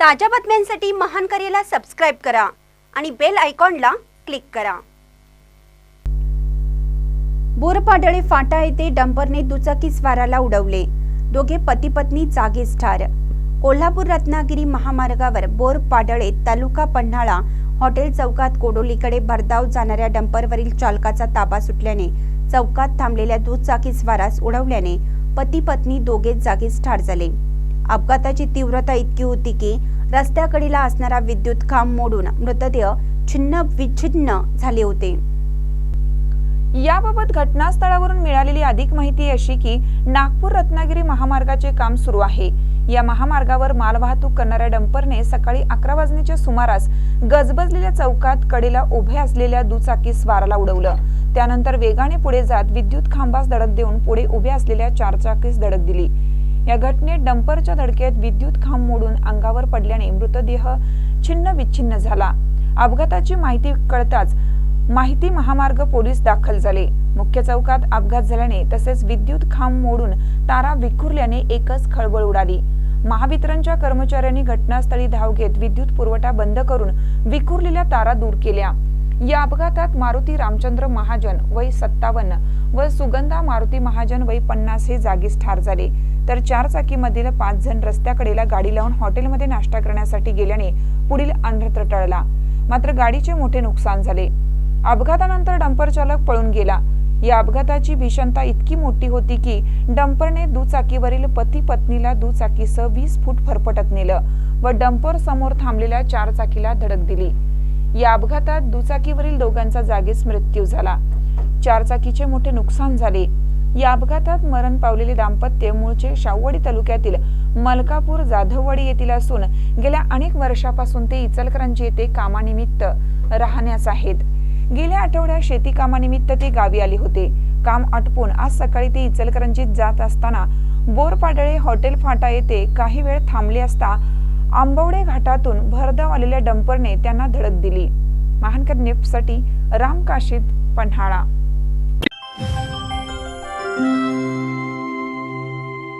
ताज्या बातम्यांसाठी महान करेला सबस्क्राईब करा आणि बेल आयकॉनला क्लिक करा. बोरपाडळे फाटा येथे डंपरने दुचाकी स्वाराला उडवले. दोघे पती पत्नी जागीच ठार. कोल्हापूर रत्नागिरी महामार्गावर बोरपाडळे तालुका पन्हाळा हॉटेल चौकात कोडोलीकडे भरधाव जाणाऱ्या डंपरवरील चालकाचा ताबा सुटल्याने चौकात थांबलेल्या दुचाकी स्वारास उडवल्याने पती पत्नी दोघे जागीच ठार झाले. अपघाताची तीव्रता इतकी होती की रस्त्याकडीला असणारा विद्युत खांब मोडून मृतदेह छिन्न विछिन्न झाले होते. याबाबत घटनास्थळावरून मिळालेली अधिक माहिती अशी की नागपूर रत्नागिरी महामार्गाचे काम सुरू आहे. या महामार्गावर मालवाहतूक करणाऱ्या डंपरने सकाळी अकरा वाजण्याच्या सुमारास गजबजलेल्या चौकात कडेला उभे असलेल्या दुचाकी स्वाराला उडवलं. त्यानंतर वेगाने पुढे जात विद्युत खांबास धडक देऊन पुढे उभ्या असलेल्या चारचाकीस धडक दिली. या घटनेत डंपरच्या धडकेत विद्युत खांब मोडून अंगावर पडल्याने मृतदेह छिन्न विच्छिन्न झाला. अपघाताची माहिती कळताच माहिती महामार्ग पोलीस दाखल झाले. मुख्य चौकात अपघात झाल्याने तसेच विद्युत खांब मोडून तारा विखुरल्याने एकच खळबळ उडाली. महावितरणच्या कर्मचाऱ्यांनी घटनास्थळी धाव घेत विद्युत पुरवठा बंद करून विखुरलेल्या तारा दूर केल्या. या अपघातात मारुती रामचंद्र महाजन वय सत्तावन्न व सुगंधा मारुती महाजन वय पन्नास हे जागीच ठार झाले. तर चार चाकीमधील पाच जण रस्त्याकडेला गाडी लावून हॉटेलमध्ये नाश्ता करण्यासाठी गेल्याने पुढील अंधत्र टळला. मात्र गाडीचे मोठे नुकसान झाले. अपघातानंतर डंपर चालक पळून गेला. या अपघाताची भीषणता इतकी मोठी होती की डंपरने दुचाकीवरील पती पत्नीला दुचाकीसह वीस फूट फरफटत नेलं व डंपर समोर थांबलेल्या चार चाकीला धडक दिली. या अपघातात दुचाकीवरील दोघांचा जागीच मृत्यू झाला. चारचाकीचे मोठे नुकसान झाले. या अपघातात मरण पावलेले दाम्पत्य मूळचे शाहूवाडी तालुक्यातील मलकापूर जाधववाडी येथील असून गेल्या अनेक वर्षापासून ते इचलकरंजी येथे कामानिमित्त राहण्यास आहेत. गेल्या आठवड्यात शेती कामानिमित्त ते गावी आले होते. काम आटपून आज सकाळी ते इचलकरंजीत जात असताना बोरपाडळे हॉटेल फाटा येथे काही वेळ थांबले असता आंबवडे घाटातून भरधाव आलेल्या डंपरने त्यांना धडक दिली. महानकर नेपसाठी राम काशीद पन्हाळा